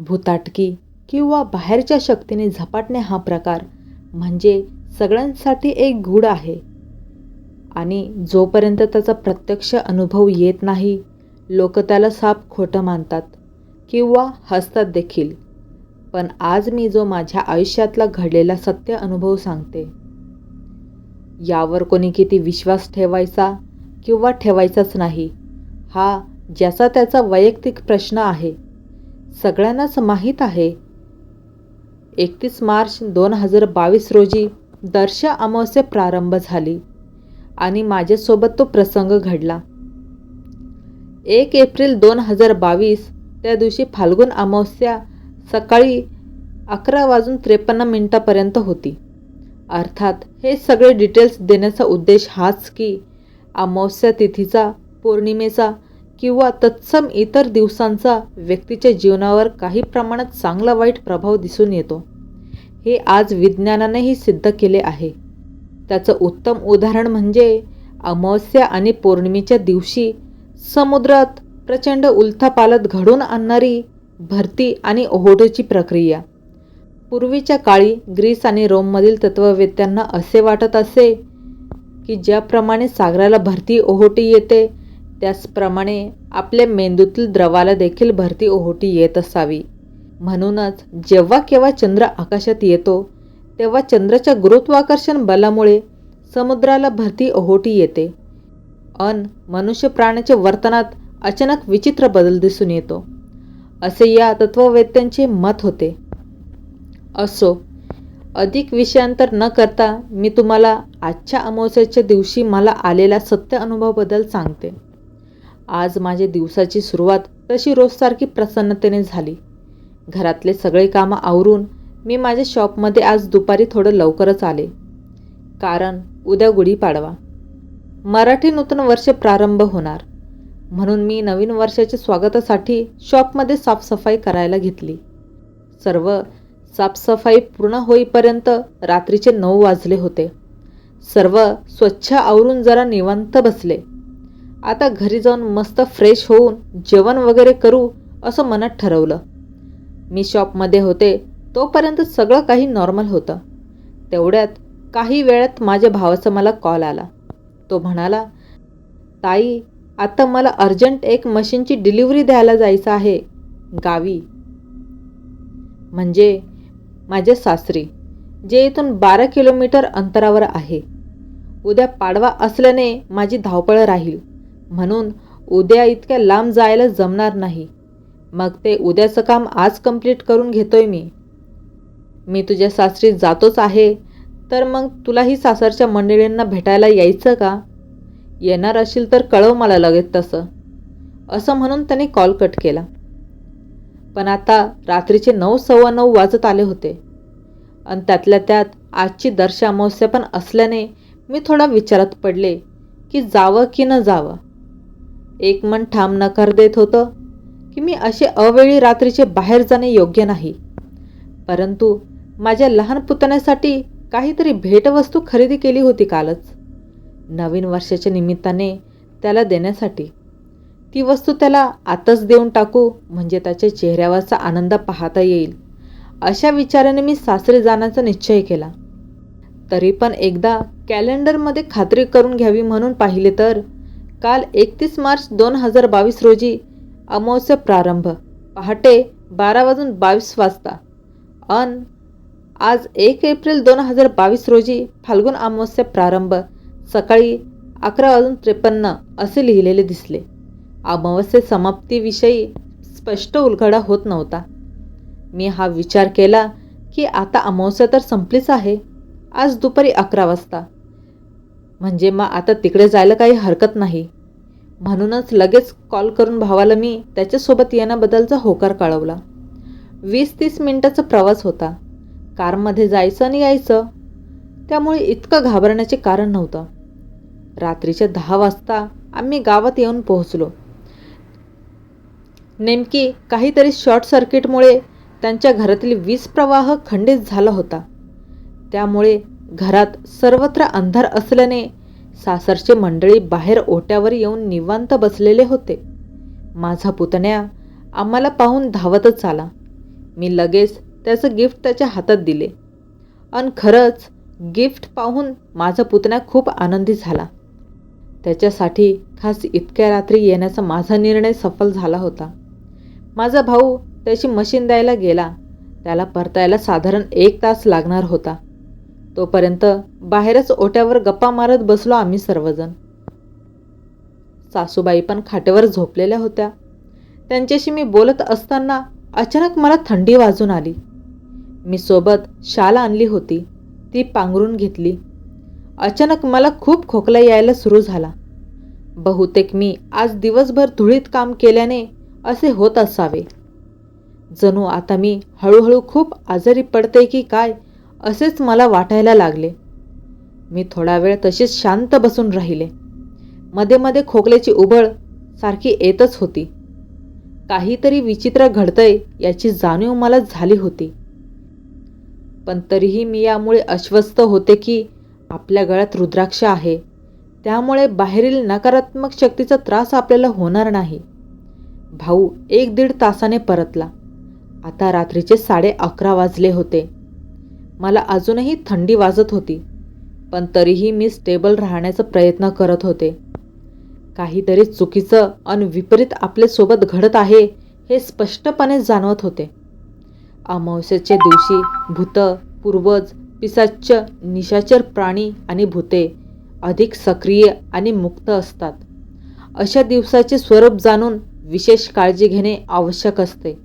भूताटकी किंवा बाहेरच्या शक्तीने झपाटणे हा प्रकार म्हणजे सगळ्यांसाठी एक गूढ आहे. आणि जोपर्यंत त्याचा प्रत्यक्ष अनुभव येत नाही लोक त्याला साप खोटं मानतात किंवा हसतात देखील. पण आज मी जो माझ्या आयुष्यातला घडलेला सत्य अनुभव सांगते यावर कोणी किती विश्वास ठेवायचा किंवा ठेवायचाच नाही हा ज्याचा त्याचा वैयक्तिक प्रश्न आहे. सगळ्यांनाच माहीत आहे. एकतीस मार्च दोन हजार बावीस रोजी दर्श अमावस्या प्रारंभ झाली आणि माझ्यासोबत तो प्रसंग घडला. एक एप्रिल दोन हजार बावीस त्या दिवशी फाल्गुन अमावस्या सकाळी अकरा वाजून त्रेपन्न मिनटापर्यंत होती. अर्थात हे सगळे डिटेल्स देण्याचा उद्देश हाच की अमावस्या तिथीचा पौर्णिमेचा किंवा तत्सम इतर दिवसांचा व्यक्तीच्या जीवनावर काही प्रमाणात चांगला वाईट प्रभाव दिसून येतो. हे आज विज्ञानानेही सिद्ध केले आहे. त्याचं उत्तम उदाहरण म्हणजे अमावस्या आणि पौर्णिमेच्या दिवशी समुद्रात प्रचंड उलथापालत घडून आणणारी भरती आणि ओहोटीची प्रक्रिया. पूर्वीच्या काळी ग्रीस आणि रोममधील तत्त्ववेत्यांना असे वाटत असे की ज्याप्रमाणे सागराला भरती ओहोटी येते त्याचप्रमाणे आपल्या मेंदूतील द्रवाला देखील भरती ओहोटी येत असावी. म्हणूनच जेव्हा केव्हा चंद्र आकाशात येतो तेव्हा चंद्राच्या गुरुत्वाकर्षण बलामुळे समुद्राला भरती ओहोटी येते. अन मनुष्य प्राण्याच्या वर्तनात अचानक विचित्र बदल दिसून येतो. असे या तत्ववेत्यांचे मत होते. असो अधिक विषयांतर न करता मी तुम्हाला आजच्या अमावस्याच्या दिवशी मला आलेल्या सत्य अनुभवाबद्दल सांगते. आज माझ्या दिवसाची सुरुवात तशी रोजसारखी प्रसन्नतेने झाली. घरातले सगळे कामं आवरून मी माझ्या शॉपमध्ये आज दुपारी थोडं लवकरच आले. कारण उद्या गुढीपाडवा. मराठी नूतन वर्ष प्रारंभ होणार. म्हणून मी नवीन वर्षाच्या स्वागतासाठी शॉपमध्ये साफसफाई करायला घेतली. सर्व साफसफाई पूर्ण होईपर्यंत रात्रीचे नऊ वाजले होते. सर्व स्वच्छ आवरून जरा निवांत बसले. आता घरी जाऊन मस्त फ्रेश होऊन जेवण वगैरे करू असं मनात ठरवलं. मी शॉपमध्ये होते तोपर्यंत सगळं काही नॉर्मल होतं. तेवढ्यात काही वेळात माझ्या भावाचा मला कॉल आला. तो म्हणाला ताई आता मला अर्जंट एक मशीनची डिलिव्हरी द्यायला जायचं आहे गावी. म्हणजे माझे सासरी जे इथून बारा किलोमीटर अंतरावर आहे. उद्या पाडवा असल्याने माझी धावपळ राहील. म्हणून उद्या इतक्या लांब जायला जमणार नाही. मग ते उद्याचं काम आज कंप्लीट करून घेतोय मी. मी तुझ्या सासरी जातोच आहे तर मग तुलाही सासरच्या मंडळींना भेटायला यायचं का? येणार असेल तर कळव मला लगेच तसं. असं म्हणून त्याने कॉल कट केला. पण आता रात्रीचे नऊ सव्वा नऊ वाजत आले होते. आणि त्यातल्या त्यात आजची दर्श अमावस्या पण असल्याने मी थोडा विचारात पडले की जावं की न जावं? एक मन ठाम नकार देत होतं की मी असे अवेळी रात्रीचे बाहेर जाणे योग्य नाही. परंतु माझ्या लहान पुतण्यासाठी काहीतरी भेटवस्तू खरेदी केली होती कालच. नवीन वर्षाच्या निमित्ताने त्याला देण्यासाठी. ती वस्तू त्याला आताच देऊन टाकू म्हणजे त्याच्या चेहऱ्यावरचा आनंद पाहता येईल अशा विचाराने मी सासरे जाण्याचा निश्चय केला. तरी पण एकदा कॅलेंडरमध्ये खात्री करून घ्यावी म्हणून पाहिले तर काल एकतीस मार्च दोन हजार बावीस रोजी अमावस्या प्रारंभ. पहाटे बारा वाजून बावीस वाजता. अन आज एक एप्रिल दोन हजार बावीस रोजी फाल्गुन अमावस्या प्रारंभ. सकाळी अकरा वाजून त्रेपन्न असे लिहिलेले दिसले. अमावस्य समाप्तीविषयी स्पष्ट उलगडा होत नव्हता. मी हा विचार केला की आता अमावस्या तर संपलीच आहे. आज दुपारी अकरा वाजता. म्हणजे मग आता तिकडे जायला काही हरकत नाही. म्हणूनच लगेच कॉल करून भावाला मी त्याच्यासोबत येण्याबद्दलचा होकार कळवला. वीस तीस मिनिटाचा प्रवास होता. कारमध्ये जायचं आणि यायचं. त्यामुळे इतकं घाबरण्याचे कारण नव्हतं. रात्रीच्या दहा वाजता आम्ही गावात येऊन पोहोचलो. नेमकी काहीतरी शॉर्ट सर्किटमुळे त्यांच्या घरातील वीज प्रवाह खंडित झाला होता. त्यामुळे घरात सर्वत्र अंधार असल्याने सासरचे मंडळी बाहेर ओट्यावर येऊन निवांत बसलेले होते. माझा पुतण्या आम्हाला पाहून धावतच आला. मी लगेच त्याचं गिफ्ट त्याच्या हातात दिले. अन खरंच गिफ्ट पाहून माझा पुतण्या खूप आनंदी झाला. त्याच्यासाठी खास इतक्या रात्री येण्याचा माझा निर्णय सफल झाला होता. माझा भाऊ त्याची मशीन द्यायला गेला. त्याला परतायला साधारण एक तास लागणार होता. तोपर्यंत बाहेरच ओट्यावर गप्पा मारत बसलो आम्ही सर्वजण. सासूबाई पण खाटेवर झोपलेल्या होत्या. त्यांच्याशी मी बोलत असताना अचानक मला थंडी वाजून आली. मी सोबत शाल आणली होती. ती पांघरून घेतली. अचानक मला खूप खोकला यायला सुरू झाला. बहुतेक मी आज दिवसभर धुळीत काम केल्याने असे होत असावे. जणू आता मी हळूहळू खूप आजारी पडते की काय असेच मला वाटायला लागले. मी थोडा वेळ तशीच शांत बसून राहिले. मध्ये मध्ये खोकल्याची उबळ सारखी येतच होती. काहीतरी विचित्र घडतंय याची जाणीव मला झाली होती. पण तरीही मी यामुळे अस्वस्थ होते की आपल्या गळ्यात रुद्राक्ष आहे. त्यामुळे बाहेरील नकारात्मक शक्तीचा त्रास आपल्याला होणार नाही. भाऊ एक दीड तासाने परतला. आता रात्रीचे साडे अकरा वाजले होते. मला अजूनही थंडी वाजत होती पण तरीही मी स्टेबल राहण्याचा प्रयत्न करत होते. काहीतरी चुकीचं आणि विपरीत आपल्यासोबत घडत आहे हे स्पष्टपणे जाणवत होते. अमावस्येच्या दिवशी भूत पूर्वज पिसाच्च निशाचर प्राणी आणि भूते अधिक सक्रिय आणि मुक्त असतात. अशा दिवसाचे स्वरूप जाणून विशेष काळजी घेणे आवश्यक असते.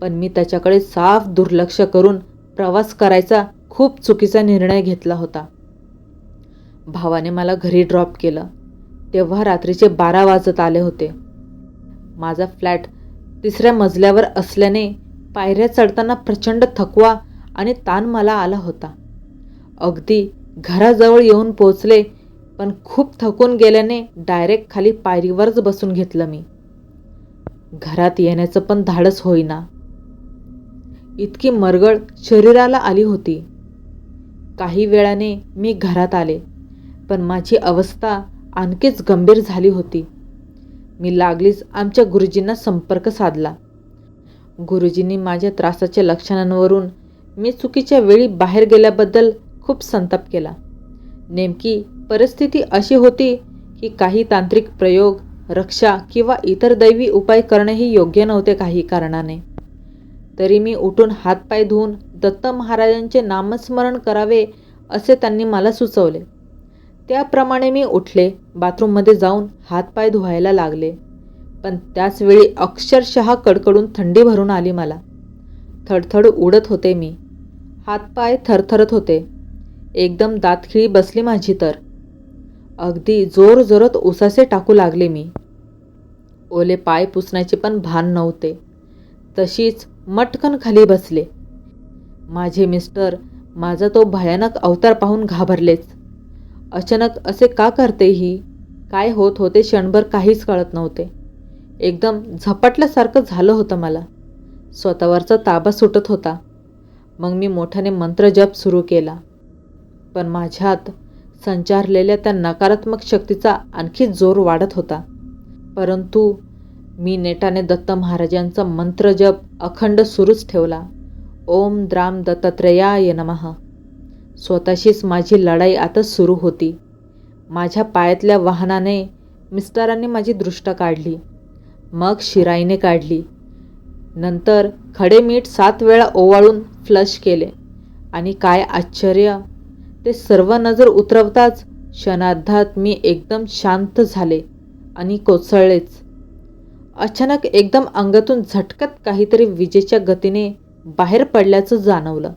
पण मी त्याच्याकडे साफ दुर्लक्ष करून प्रवास करायचा खूप चुकीचा निर्णय घेतला होता. भावाने मला घरी ड्रॉप केलं. तेव्हा रात्रीचे बारा वाजत आले होते. माझा फ्लॅट तिसऱ्या मजल्यावर असल्याने पायऱ्या चढताना प्रचंड थकवा आणि ताण मला आला होता. अगदी घराजवळ येऊन पोचले पण खूप थकून गेल्याने डायरेक्ट खाली पायरीवरच बसून घेतलं मी. घरात येण्याचं पण धाडस होईना. इतकी मरगळ शरीराला आली होती. काही वेळाने मी घरात आले पण माझी अवस्था आणखीच गंभीर झाली होती. मी लागलीच आमच्या गुरुजींना संपर्क साधला. गुरुजींनी माझ्या त्रासाच्या लक्षणांवरून मी चुकीच्या वेळी बाहेर गेल्याबद्दल खूप संताप केला. नेमकी परिस्थिती अशी होती की काही तांत्रिक प्रयोग रक्षा किंवा इतर दैवी उपाय करणेही योग्य नव्हते काही कारणाने. तरी मी उठून हातपाय धुवून दत्त महाराजांचे नामस्मरण करावे असे त्यांनी मला सुचवले. त्याप्रमाणे मी उठले बाथरूममध्ये जाऊन हातपाय धुवायला लागले. पण त्याचवेळी अक्षरशः कडकडून थंडी भरून आली मला. थडथड उडत होते मी. हातपाय थरथरत होते. एकदम दातखिळी बसली माझी तर. अगदी जोरजोरात उसासे टाकू लागले मी. ओले पाय पुसण्याचे पण भान नव्हते. तशीच मटकन खाली बसले. माझे मिस्टर माझा तो भयानक अवतार पाहून घाबरलेच. अचानक असे का करते ही? काय होत होते क्षणभर काहीच कळत नव्हते. एकदम झपाटल्यासारखं झालं होतं मला. स्वतःवरचा ताबा सुटत होता. मग मी मोठ्याने मंत्रजप सुरू केला. पण माझ्यात संचारलेल्या त्या नकारात्मक शक्तीचा आणखी जोर वाढत होता. परंतु मी नेटाने दत्त महाराजांचा मंत्रजप अखंड सुरूच ठेवला. ओम द्राम दत्तत्रयाय नमः. स्वतःशीच माझी लढाई आता सुरू होती. माझ्या पायातल्या वाहनाने मिस्टरांनी माझी दृष्ट काढली. मग शिराईने काढली. नंतर खडे मीठ सात वेळा ओवाळून फ्लश केले. आणि काय आश्चर्य ते सर्व नजर उतरवताच क्षणार्धात मी एकदम शांत झाले आणि कोसळलेच. अचानक एकदम अंगातून झटकत काहीतरी विजेच्या गतीने बाहेर पडल्याचं जाणवलं.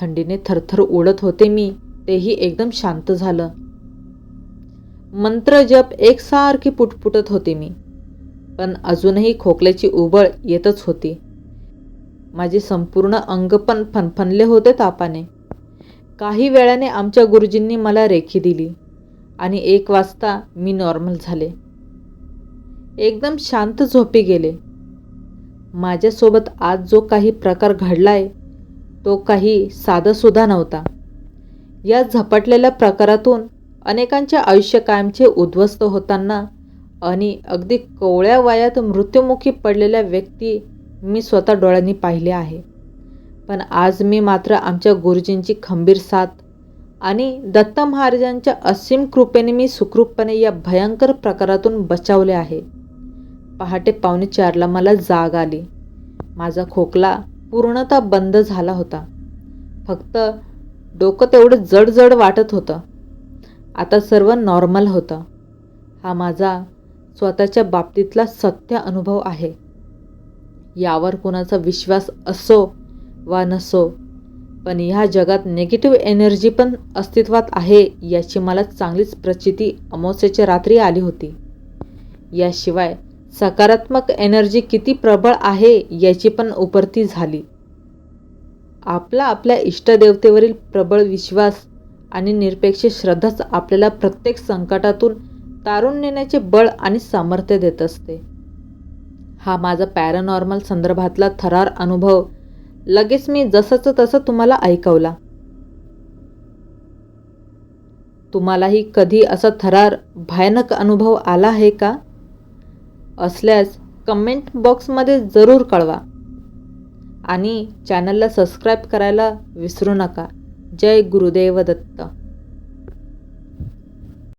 थंडीने थरथर उडत होते मी तेही एकदम शांत झालं. मंत्रजप एकसारखी पुटपुटत होते मी पण अजूनही खोकल्याची उबळ येतच होती. माझे संपूर्ण अंग पण फनफनले होते तापाने. काही वेळाने आमच्या गुरुजींनी मला रेखी दिली आणि एक वाजता मी नॉर्मल झाले. एकदम शांत झोपी गेले. माझ्यासोबत आज जो काही प्रकार घडलाय तो काही साधासुद्धा नव्हता. या झपटलेल्या प्रकारातून अनेकांच्या आयुष्य कायमचे उद्ध्वस्त होताना आणि अगदी कोवळ्या वयात मृत्युमुखी पडलेल्या व्यक्ती मी स्वतः डोळ्यांनी पाहिले आहे. पण आज मी मात्र आमच्या गुरुजींची खंबीर साथ आणि दत्त महाराजांच्या असीम कृपेने मी सुखरूपपणे या भयंकर प्रकारातून बचावले आहे. पहाटे पावणे चारला मला जाग आली. माझा खोकला पूर्णतः बंद झाला होता. फक्त डोकं तेवढं जडजड वाटत होतं. आता सर्व नॉर्मल होतं. हा माझा स्वतःच्या बाबतीतला सत्य अनुभव आहे. यावर कोणाचा विश्वास असो वा नसो पण ह्या जगात निगेटिव्ह एनर्जी पण अस्तित्वात आहे याची मला चांगलीच प्रचिती अमावस्याच्या रात्री आली होती. याशिवाय सकारात्मक एनर्जी किती प्रबळ आहे याची पण उपरती झाली. आपला आपल्या इष्टदेवतेवरील प्रबळ विश्वास आणि निरपेक्ष श्रद्धाच आपल्याला प्रत्येक संकटातून तारून नेण्याचे बळ आणि सामर्थ्य देत असते. हा माझा पॅरानॉर्मल संदर्भातला थरार अनुभव. लगेच मी जसंच तसं तुम्हाला ऐकवला. तुम्हालाही कधी असा थरार भयानक अनुभव आला आहे का? असल्यास कमेंट बॉक्समध्ये जरूर कळवा. आणि चॅनलला सबस्क्राईब करायला विसरू नका. जय गुरुदेव दत्त.